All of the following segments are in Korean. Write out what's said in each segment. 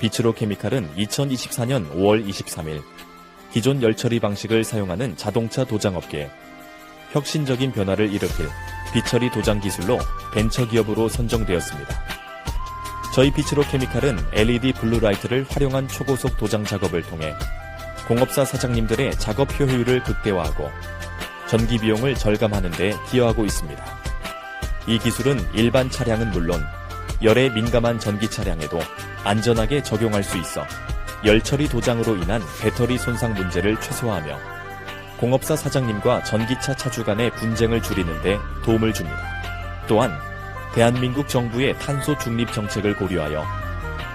비츠로 케미칼은 2024년 5월 23일 기존 열처리 방식을 사용하는 자동차 도장업계에 혁신적인 변화를 일으킬 비처리 도장 기술로 벤처 기업으로 선정되었습니다. 저희 비츠로 케미칼은 LED 블루라이트를 활용한 초고속 도장 작업을 통해 공업사 사장님들의 작업 효율을 극대화하고 전기 비용을 절감하는 데 기여하고 있습니다. 이 기술은 일반 차량은 물론 열에 민감한 전기 차량에도 안전하게 적용할 수 있어 열 처리 도장으로 인한 배터리 손상 문제를 최소화하며 공업사 사장님과 전기차 차주 간의 분쟁을 줄이는 데 도움을 줍니다. 또한 대한민국 정부의 탄소 중립 정책을 고려하여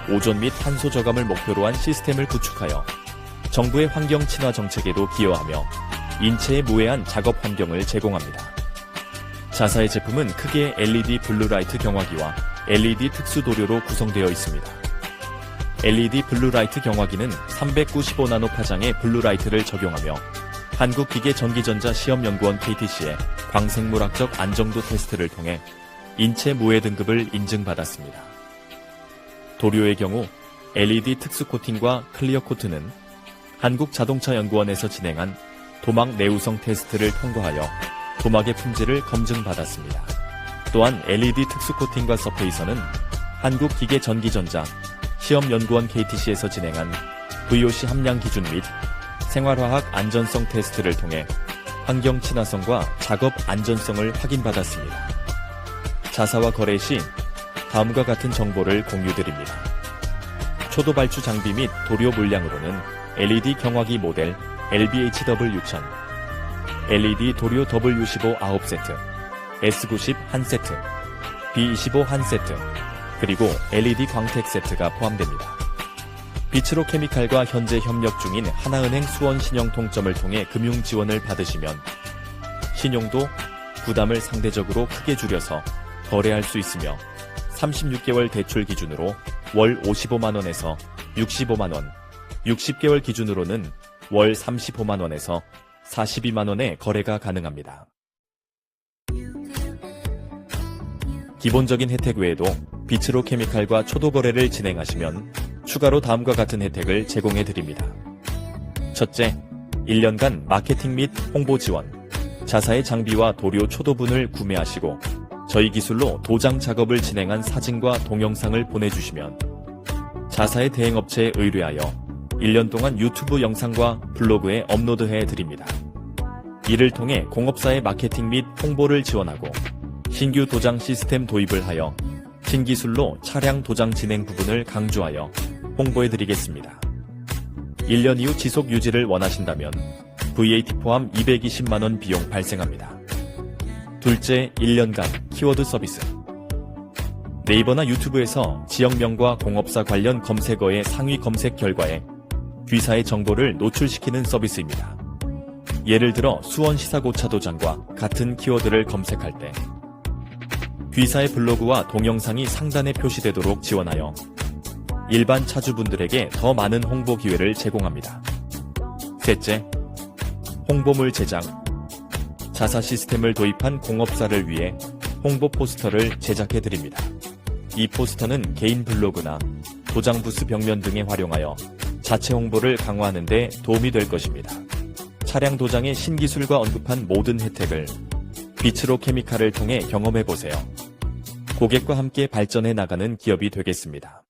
오존 및 탄소 저감을 목표로 한 시스템을 구축하여 정부의 환경 친화 정책에도 기여하며 인체에 무해한 작업 환경을 제공합니다. 자사의 제품은 크게 LED 블루라이트 경화기와 LED 특수 도료로 구성되어 있습니다. LED 블루라이트 경화기는 395나노 파장의 블루라이트를 적용하며 한국기계 전기전자 시험연구원 KTC의 광생물학적 안정도 테스트를 통해 인체 무해 등급을 인증받았습니다. 도료의 경우 LED 특수 코팅과 클리어 코트는 한국자동차연구원에서 진행한 도막 내우성 테스트를 통과하여 도막의 품질을 검증받았습니다. 또한 LED 특수 코팅과 서페이서는 한국기계전기전자 시험연구원 KTC에서 진행한 VOC 함량 기준 및 생활화학 안전성 테스트를 통해 환경 친화성과 작업 안전성을 확인받았습니다. 자사와 거래 시 다음과 같은 정보를 공유드립니다. 초도 발주 장비 및 도료 물량으로는 LED 경화기 모델 LBHW1000, LED 도료 W15 9세트, S90 1세트, B25 1세트, 그리고 LED 광택 세트가 포함됩니다. 비츠로 케미칼과 현재 협력 중인 하나은행 수원 신용 통점을 통해 금융 지원을 받으시면 신용도 부담을 상대적으로 크게 줄여서 거래할 수 있으며 36개월 대출 기준으로 월 55만원에서 65만원, 60개월 기준으로는 월 35만원에서 42만원의 거래가 가능합니다. 기본적인 혜택 외에도 비츠로 케미칼과 초도 거래를 진행하시면 추가로 다음과 같은 혜택을 제공해 드립니다. 첫째, 1년간 마케팅 및 홍보 지원, 자사의 장비와 도료 초도분을 구매하시고 저희 기술로 도장 작업을 진행한 사진과 동영상을 보내주시면 자사의 대행업체에 의뢰하여 1년 동안 유튜브 영상과 블로그에 업로드해 드립니다. 이를 통해 공업사의 마케팅 및 홍보를 지원하고 신규 도장 시스템 도입을 하여 신기술로 차량 도장 진행 부분을 강조하여 홍보해 드리겠습니다. 1년 이후 지속 유지를 원하신다면 VAT 포함 220만원 비용 발생합니다. 둘째, 1년간 키워드 서비스. 네이버나 유튜브에서 지역명과 공업사 관련 검색어의 상위 검색 결과에 귀사의 정보를 노출시키는 서비스입니다. 예를 들어 수원 시사고차 도장과 같은 키워드를 검색할 때 귀사의 블로그와 동영상이 상단에 표시되도록 지원하여 일반 차주분들에게 더 많은 홍보 기회를 제공합니다. 셋째, 홍보물 제작. 자사 시스템을 도입한 공업사를 위해 홍보 포스터를 제작해 드립니다. 이 포스터는 개인 블로그나 도장 부스 벽면 등에 활용하여 자체 홍보를 강화하는 데 도움이 될 것입니다. 차량 도장의 신기술과 언급한 모든 혜택을 비츠로 케미칼을 통해 경험해 보세요. 고객과 함께 발전해 나가는 기업이 되겠습니다.